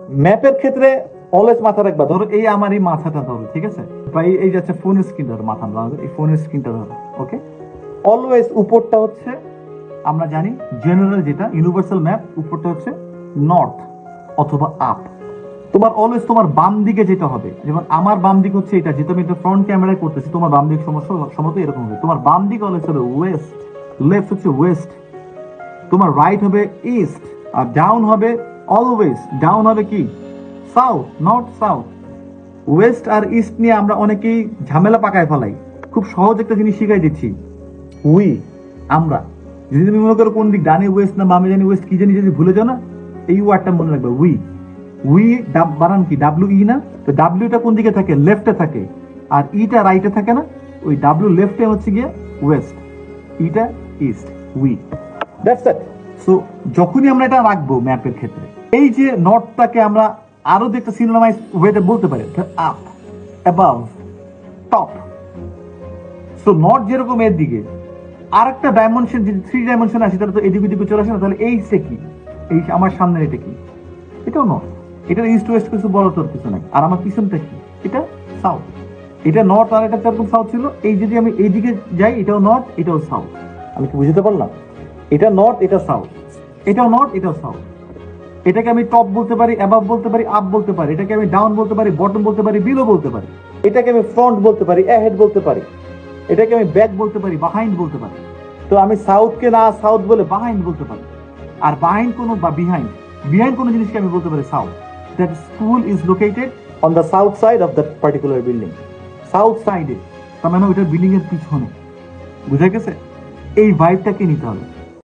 ম্যাপের ক্ষেত্রে অলওয়েজ মাথা রাখবা। ধরো এই আমার এই মাথাটা ধরো, ঠিক আছে? বা এই- যাচ্ছে ফোন স্ক্রিন ধরো, মাথা ধরো, এই ফোনের স্ক্রিনটা ধরো ওকে অলওয়েজ উপরটা হচ্ছে, আমরা জানি জেনারেল যেটা ইউনিভার্সাল ম্যাপ উপরটা হচ্ছে নর্থ অথবা আপ তোমার অলওয়েজ তোমার বাম দিকে যেটা হবে, যেমন আমার বাম দিক হচ্ছে এটা, যেহেতু আমি এটা ফ্রন্ট ক্যামেরায় করতেছি, তোমার বাম দিক সমস্যা সম্ভবত এরকম হবে। তোমার বাম দিক অলওয়েজ হবে ওয়েস্ট লেফট হচ্ছে ওয়েস্ট তোমার রাইট হবে ইস্ট আর ডাউন হবে অলওয়েজ ডাউন হবে কি? সাউথ নর্থ সাউথ ওয়েস্ট আর ইস্ট নিয়ে আমরা অনেকেই ঝামেলা পাকায় ফেলাই। খুব সহজ একটা জিনিস শিখাই দিচ্ছি। উই আমরা। যদি তুমি মনে করো কোন দিক ডানে ওয়েস্ট না বামে জানি ওয়েস্ট কি জানি যদি ভুলে যাও না, এই ওয়ার্ডটা মনে রাখবে। উই উই ডাব বানান কি? ডাব্লিউ ই না? তো ডাব্লিউটা কোন দিকে থাকে? লেফটে থাকে। আর ইটা রাইটে থাকে না? ওই ডাব্লিউ লেফটে হচ্ছে গিয়ে west eta east we that's it so যখনই আমরা এটা রাখব ম্যাপের ক্ষেত্রে এই যে নর্থটাকে আমরা আরও যে একটা সিনোনামাইজ ওয়েতে বলতে পারি up above top so north যেরকম এর দিকে আর একটা ডাইমেনশন যদি থ্রি ডাইমেনশন আসে, তাহলে তো এদিক ওদিকে চলে আসে না, তাহলে এই সে কি? এই আমার সামনে এটা কি? এটাও নর্থ এটা ইস্ট ওয়েস্ট কিছু, বড় তোর কিছু নাই। আর আমার পিছনটা কি? এটা সাউথ এটা নর্থ আর এটা যেরকম সাউথ ছিল, এই যদি আমি এইদিকে যাই, এটাও নর্থ এটাও সাউথ আমি কি বুঝতে পারলাম? এটা নর্থ এটা সাউথ এটাও নর্থ এটাও সাউথ এটাকে আমি টপ বলতে পারি অ্যাবাভ বলতে পারি আপ বলতে পারি এটাকে আমি ডাউন বলতে পারি বটম বলতে পারি বিলো বলতে পারি এটাকে আমি ফ্রন্ট বলতে পারি অ্যাহেড বলতে পারি এটাকে আমি ব্যাক বলতে পারি বাহাইন্ড বলতে পারি তো আমি সাউথকে না সাউথ বলে বাহাইন্ড বলতে পারি আর বাহাইন্ড কোনো বা বিহাইন্ড বিহাইন্ড কোনো জিনিসকে আমি বলতে পারি south that school is located on the south side of that particular building south সাইডে তার মানে ওইটা বিল্ডিং এর পিছনে বুঝা গেছে এই ভাইবটাকে নিতে হবে